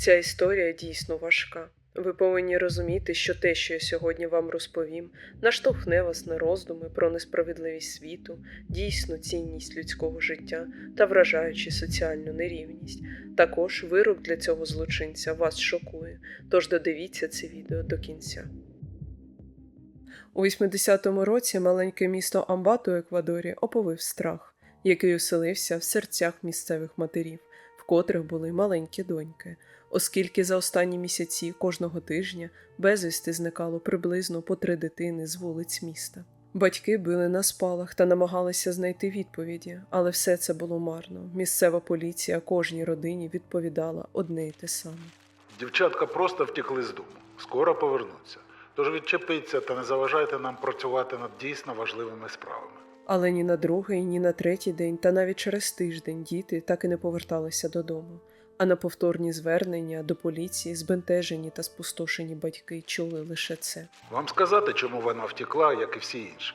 Ця історія дійсно важка. Ви повинні розуміти, що те, що я сьогодні вам розповім, наштовхне вас на роздуми про несправедливість світу, дійсну цінність людського життя та вражаючи соціальну нерівність. Також вирок для цього злочинця вас шокує, тож додивіться це відео до кінця. У 80-му році маленьке місто Амбат у Еквадорі оповив страх, який оселився в серцях місцевих матерів, котрих були маленькі доньки, оскільки за останні місяці кожного тижня безвісти зникало приблизно по три дитини з вулиць міста. Батьки били на спалах та намагалися знайти відповіді, але все це було марно. Місцева поліція кожній родині відповідала одне й те саме. Дівчатка просто втекли з дому. Скоро повернуться. Тож відчепіться та не заважайте нам працювати над дійсно важливими справами. Але ні на другий, ні на третій день, та навіть через тиждень діти так і не поверталися додому. А на повторні звернення до поліції збентежені та спустошені батьки чули лише це. Вам сказати, чому вона втекла, як і всі інші.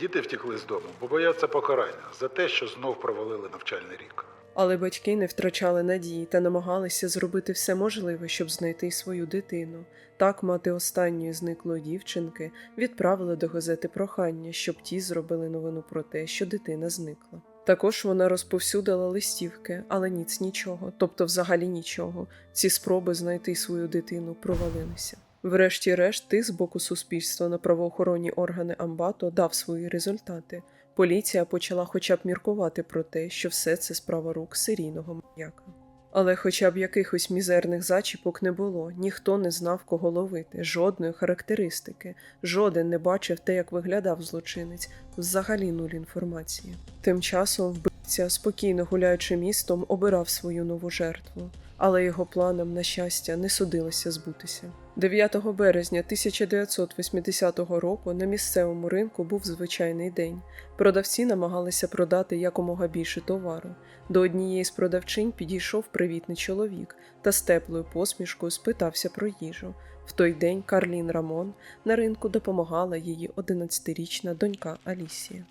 Діти втекли з дому, бо бояться покарання за те, що знов провалили навчальний рік. Але батьки не втрачали надії та намагалися зробити все можливе, щоб знайти свою дитину. Так мати останньої зниклої дівчинки відправила до газети прохання, щоб ті зробили новину про те, що дитина зникла. Також вона розповсюдила листівки, але ніц нічого, тобто взагалі нічого. Ці спроби знайти свою дитину провалилися. Врешті-решт, тиск з боку суспільства на правоохоронні органи Амбато дав свої результати. Поліція почала хоча б міркувати про те, що все це справа рук серійного маньяка. Але хоча б якихось мізерних зачіпок не було, ніхто не знав, кого ловити, жодної характеристики, жоден не бачив те, як виглядав злочинець, взагалі нуль інформації. Тим часом вбивця, спокійно гуляючи містом, обирав свою нову жертву, але його планам, на щастя, не судилося збутися. 9 березня 1980 року на місцевому ринку був звичайний день. Продавці намагалися продати якомога більше товару. До однієї з продавчинь підійшов привітний чоловік та з теплою посмішкою спитався про їжу. В той день Карлін Рамон на ринку допомагала її 11-річна донька Алісія.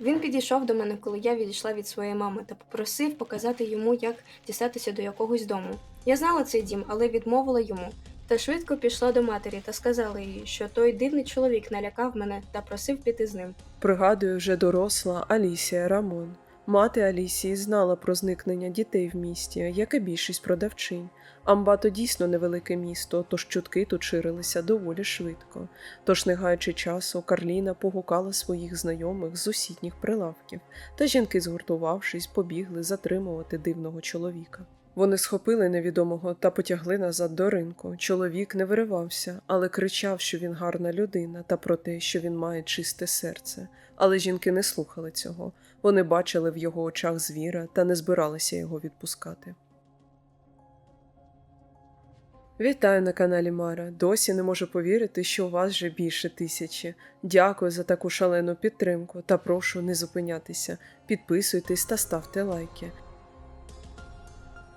Він підійшов до мене, коли я відійшла від своєї мами, та попросив показати йому, як дістатися до якогось дому. Я знала цей дім, але відмовила йому. Та швидко пішла до матері та сказала їй, що той дивний чоловік налякав мене та просив піти з ним. Пригадує вже доросла Алісія Рамон. Мати Алісії знала про зникнення дітей в місті, як і більшість продавчинь. Амбато дійсно невелике місто, тож чутки тут ширилися доволі швидко. Тож, не гаючи часу, Карліна погукала своїх знайомих з сусідніх прилавків, та жінки, згуртувавшись, побігли затримувати дивного чоловіка. Вони схопили невідомого та потягли назад до ринку. Чоловік не виривався, але кричав, що він гарна людина, та про те, що він має чисте серце. Але жінки не слухали цього. Вони бачили в його очах звіра та не збиралися його відпускати. Вітаю на каналі Мара. Досі не можу повірити, що у вас вже більше тисячі. Дякую за таку шалену підтримку та прошу не зупинятися. Підписуйтесь та ставте лайки.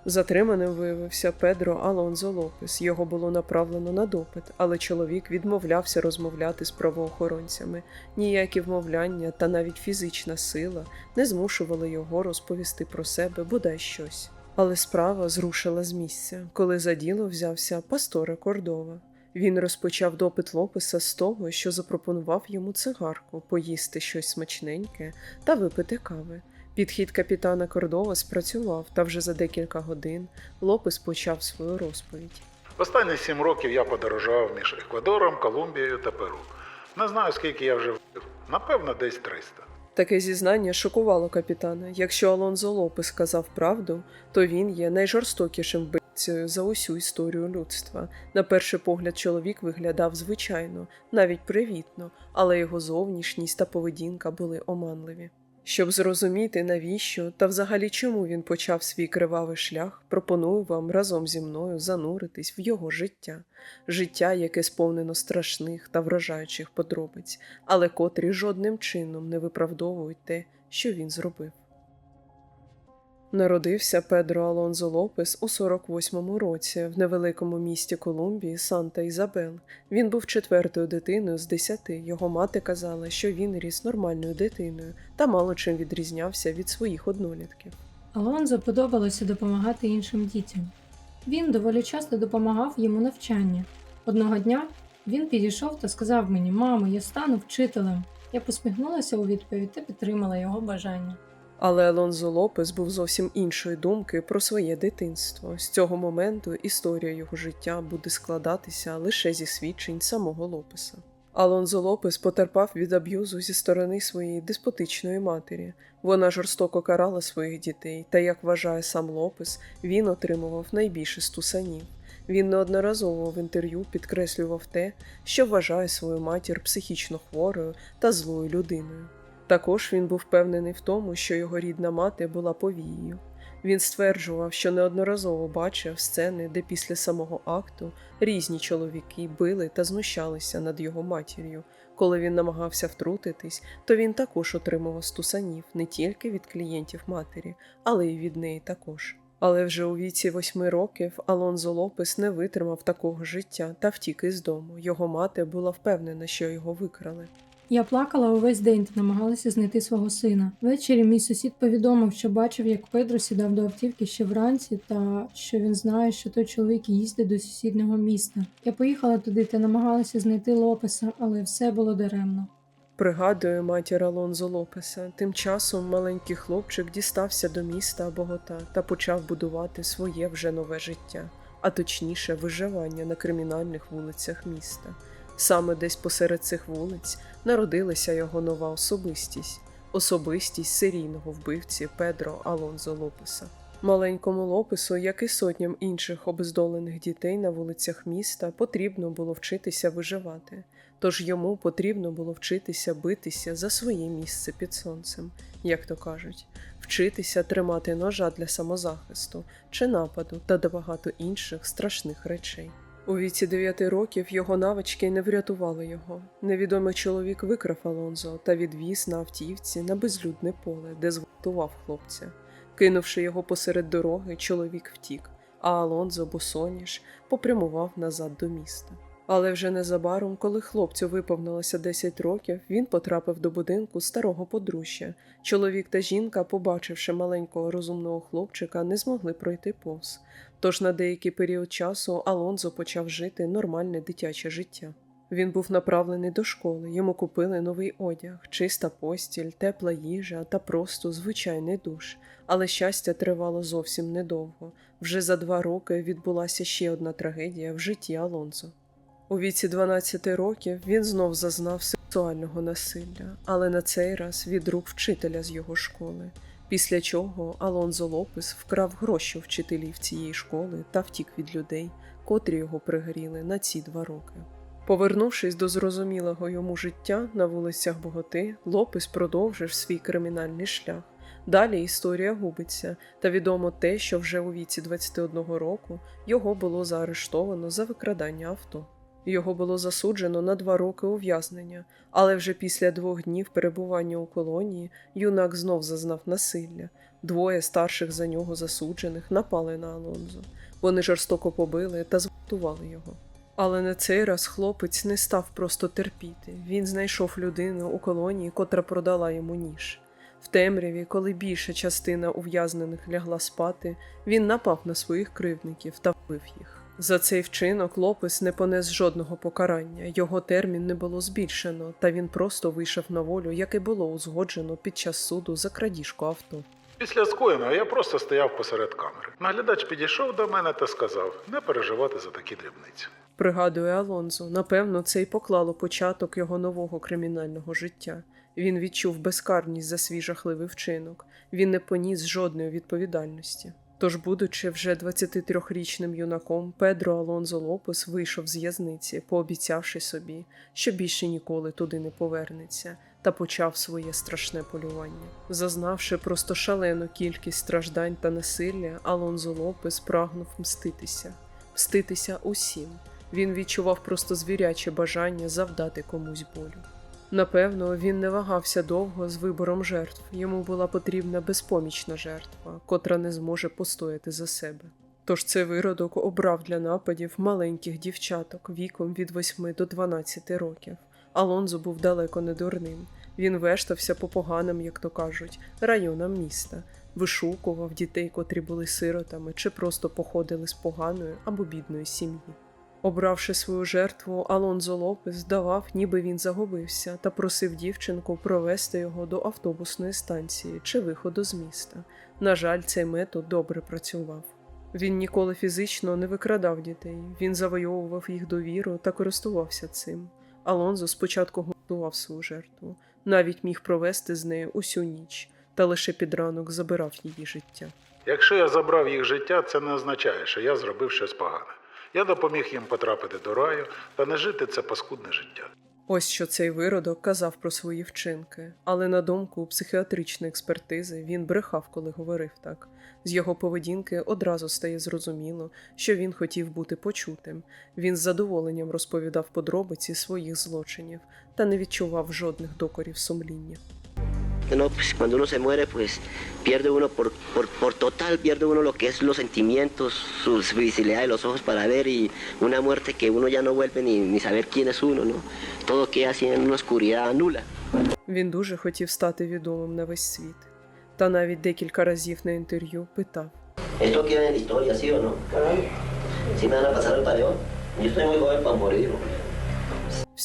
Затриманим виявився Педро Алонзо Лопес. Його було направлено на допит, але чоловік відмовлявся розмовляти з правоохоронцями. Ніякі вмовляння та навіть фізична сила не змушували його розповісти про себе бодай щось. Але справа зрушила з місця, коли за діло взявся пасторе Кордова. Він розпочав допит Лопеса з того, що запропонував йому цигарку, поїсти щось смачненьке та випити кави. Підхід капітана Кордова спрацював, та вже за декілька годин Лопес почав свою розповідь. Останні сім років я подорожував між Еквадором, Колумбією та Перу. Не знаю, скільки я вже вбив. Напевно, десь 300. Таке зізнання шокувало капітана. Якщо Алонзо Лопес сказав правду, то він є найжорстокішим вбивцею за усю історію людства. На перший погляд, чоловік виглядав звичайно, навіть привітно, але його зовнішність та поведінка були оманливі. Щоб зрозуміти, навіщо та взагалі чому він почав свій кривавий шлях, пропоную вам разом зі мною зануритись в його життя, життя, яке сповнено страшних та вражаючих подробиць, але котрі жодним чином не виправдовують те, що він зробив. Народився Педро Алонзо Лопес у 48-му році в невеликому місті Колумбії Санта Ізабел. Він був четвертою дитиною з десяти. Його мати казала, що він ріс нормальною дитиною та мало чим відрізнявся від своїх однолітків. Алонзо подобалося допомагати іншим дітям. Він доволі часто допомагав йому навчанні. Одного дня він підійшов та сказав мені: Мамо, я стану вчителем. Я посміхнулася у відповідь та підтримала його бажання. Але Алонзо Лопес був зовсім іншої думки про своє дитинство. З цього моменту історія його життя буде складатися лише зі свідчень самого Лопеса. Алонзо Лопес потерпав від аб'юзу зі сторони своєї деспотичної матері. Вона жорстоко карала своїх дітей, та, як вважає сам Лопес, він отримував найбільше стусанів. Він неодноразово в інтерв'ю підкреслював те, що вважає свою матір психічно хворою та злою людиною. Також він був впевнений в тому, що його рідна мати була повією. Він стверджував, що неодноразово бачив сцени, де після самого акту різні чоловіки били та знущалися над його матір'ю. Коли він намагався втрутитись, то він також отримував стусанів не тільки від клієнтів матері, але й від неї також. Але вже у віці восьми років Алонзо Лопес не витримав такого життя та втік із дому. Його мати була впевнена, що його викрали. Я плакала увесь день та намагалася знайти свого сина. Ввечері мій сусід повідомив, що бачив, як Педро сідав до автівки ще вранці, та що він знає, що той чоловік їздить до сусіднього міста. Я поїхала туди та намагалася знайти Лопеса, але все було даремно. Пригадує матір Алонзо Лопеса. Тим часом маленький хлопчик дістався до міста Богота та почав будувати своє вже нове життя, а точніше виживання на кримінальних вулицях міста. Саме десь посеред цих вулиць народилася його нова особистість особистість серійного вбивці Педро Алонзо Лопеса. Маленькому Лопесу, як і сотням інших обездолених дітей на вулицях міста, потрібно було вчитися виживати. Тож йому потрібно було вчитися битися за своє місце під сонцем, як то кажуть, вчитися тримати ножа для самозахисту чи нападу та багато інших страшних речей. У віці 9 років його навички не врятували його. Невідомий чоловік викрав Алонзо та відвіз на автівці на безлюдне поле, де зґвалтував хлопця. Кинувши його посеред дороги, чоловік втік, а Алонзо босоніж попрямував назад до міста. Але вже незабаром, коли хлопцю виповнилося 10 років, він потрапив до будинку старого подружжя. Чоловік та жінка, побачивши маленького розумного хлопчика, не змогли пройти повз. Тож на деякий період часу Алонзо почав жити нормальне дитяче життя. Він був направлений до школи, йому купили новий одяг, чиста постіль, тепла їжа та просто звичайний душ. Але щастя тривало зовсім недовго. Вже за два роки відбулася ще одна трагедія в житті Алонзо. У віці 12 років він знов зазнав сексуального насилля, але на цей раз від рук вчителя з його школи. Після чого Алонзо Лопес вкрав гроші вчителів цієї школи та втік від людей, котрі його пригоріли на ці два роки. Повернувшись до зрозумілого йому життя на вулицях Боготи, Лопес продовжив свій кримінальний шлях. Далі історія губиться, та відомо те, що вже у віці 21 року його було заарештовано за викрадання авто. Його було засуджено на два роки ув'язнення, але вже після двох днів перебування у колонії юнак знов зазнав насилля. Двоє старших за нього засуджених напали на Алонзо. Вони жорстоко побили та зґвалтували його. Але на цей раз хлопець не став просто терпіти. Він знайшов людину у колонії, котра продала йому ніж. В темряві, коли більша частина ув'язнених лягла спати, він напав на своїх кривдників та вбив їх. За цей вчинок Лопес не понес жодного покарання, його термін не було збільшено, та він просто вийшов на волю, як і було узгоджено під час суду за крадіжку авто. Після скоєного я просто стояв посеред камери. Наглядач підійшов до мене та сказав не переживати за такі дрібниці. Пригадує Алонзо, напевно, це й поклало початок його нового кримінального життя. Він відчув безкарність за свій жахливий вчинок, він не поніс жодної відповідальності. Тож, будучи вже 23-річним юнаком, Педро Алонзо Лопес вийшов з в'язниці, пообіцявши собі, що більше ніколи туди не повернеться, та почав своє страшне полювання. Зазнавши просто шалену кількість страждань та насилля, Алонзо Лопес прагнув мститися, мститися усім. Він відчував просто звіряче бажання завдати комусь болю. Напевно, він не вагався довго з вибором жертв. Йому була потрібна безпомічна жертва, котра не зможе постояти за себе. Тож цей виродок обрав для нападів маленьких дівчаток віком від 8 до 12 років. Алонзо був далеко не дурним. Він вештався по поганим, як то кажуть, районам міста. вишукував дітей, котрі були сиротами чи просто походили з поганої або бідної сім'ї. Обравши свою жертву, Алонзо Лопес давав, ніби він загубився, та просив дівчинку провести його до автобусної станції чи виходу з міста. На жаль, цей метод добре працював. Він ніколи фізично не викрадав дітей, він завойовував їх довіру та користувався цим. Алонзо спочатку готував свою жертву, навіть міг провести з нею усю ніч, та лише під ранок забирав її життя. Якщо я забрав їх життя, це не означає, що я зробив щось погане. Я допоміг їм потрапити до раю та не жити це паскудне життя. Ось що цей виродок казав про свої вчинки, але на думку психіатричної експертизи він брехав, коли говорив так. З його поведінки одразу стає зрозуміло, що він хотів бути почутим. Він з задоволенням розповідав подробиці своїх злочинів та не відчував жодних докорів сумління. No, pues cuando uno se muere, pues pierde uno por, por, por total, pierde uno lo que es los sentimientos, su visibilidad de los ojos para ver y una muerte que uno ya no vuelve ni, ni saber quién es uno, ¿no? Todo queda así en una oscuridad nula. Він дуже хотів стати відомим на весь світ, та навіть декілька разів на інтерв'ю питав. Esto queda en la historia, ¿sí o no? ¿Sí me van a pasar el pareón? Yo estoy muy joven para morir.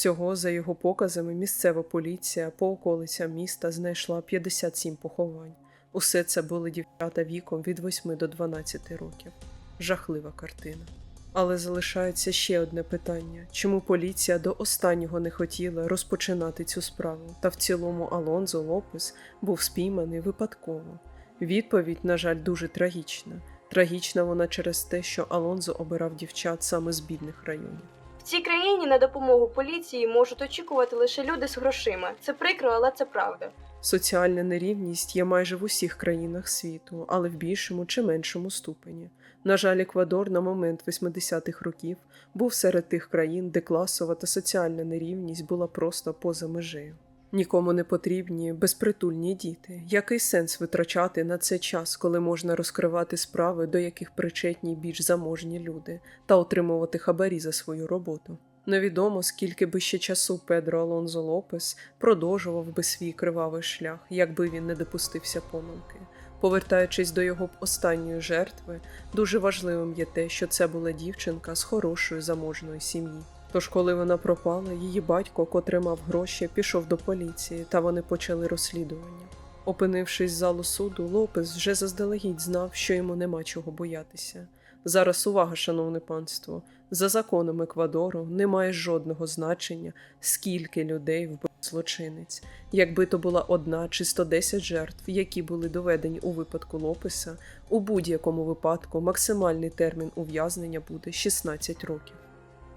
Всього за його показами місцева поліція по околицям міста знайшла 57 поховань. Усе це були дівчата віком від 8 до 12 років. Жахлива картина. Але залишається ще одне питання: чому поліція до останнього не хотіла розпочинати цю справу, та в цілому Алонзо Лопес був спійманий випадково? Відповідь, на жаль, дуже трагічна. Трагічна вона через те, що Алонзо обирав дівчат саме з бідних районів. В цій країні на допомогу поліції можуть очікувати лише люди з грошима. Це прикро, але це правда. Соціальна нерівність є майже в усіх країнах світу, але в більшому чи меншому ступені. На жаль, Еквадор на момент 80-х років був серед тих країн, де класова та соціальна нерівність була просто поза межею. Нікому не потрібні безпритульні діти. Який сенс витрачати на це час, коли можна розкривати справи, до яких причетні більш заможні люди, та отримувати хабарі за свою роботу? Невідомо, скільки би ще часу Педро Алонзо Лопес продовжував би свій кривавий шлях, якби він не допустився помилки. Повертаючись до його останньої жертви, дуже важливим є те, що це була дівчинка з хорошої заможної сім'ї. Тож, коли вона пропала, її батько, котрий мав гроші, пішов до поліції, та вони почали розслідування. Опинившись з залу суду, Лопес вже заздалегідь знав, що йому нема чого боятися. Зараз увага, шановне панство. За законом Еквадору немає жодного значення, скільки людей вбив злочинець. Якби то була одна чи 110 жертв, які були доведені у випадку Лопеса, у будь-якому випадку максимальний термін ув'язнення буде 16 років.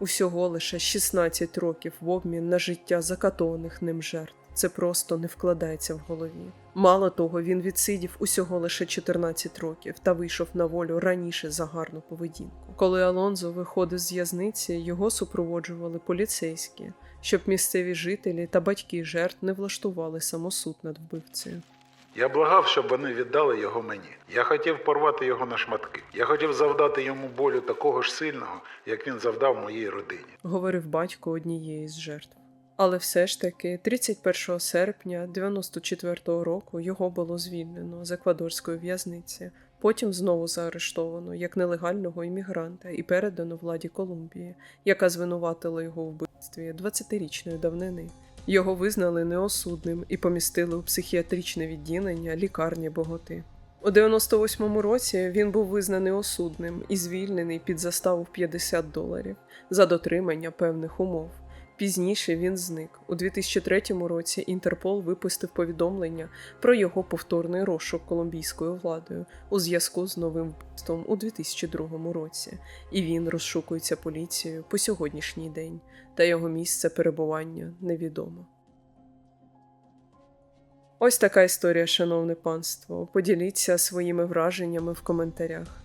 Усього лише 16 років в обмін на життя закатованих ним жертв. Це просто не вкладається в голові. Мало того, він відсидів усього лише 14 років та вийшов на волю раніше за гарну поведінку. Коли Алонзо виходив з в'язниці, його супроводжували поліцейські, щоб місцеві жителі та батьки жертв не влаштували самосуд над вбивцею. Я благав, щоб вони віддали його мені. Я хотів порвати його на шматки. Я хотів завдати йому болю такого ж сильного, як він завдав моїй родині. говорив батько однієї з жертв. Але все ж таки, 31 серпня 94-го року його було звільнено з еквадорської в'язниці, потім знову заарештовано як нелегального іммігранта і передано владі Колумбії, яка звинуватила його в вбивстві 20-річної давнини. Його визнали неосудним і помістили у психіатричне відділення лікарні Боготи. У 98-му році він був визнаний осудним і звільнений під заставу в 50 доларів за дотримання певних умов. Пізніше він зник. У 2003 році Інтерпол випустив повідомлення про його повторний розшук колумбійською владою у зв'язку з новим вбивством у 2002 році, і він розшукується поліцією по сьогоднішній день, та його місце перебування невідомо. Ось така історія, шановне панство. Поділіться своїми враженнями в коментарях.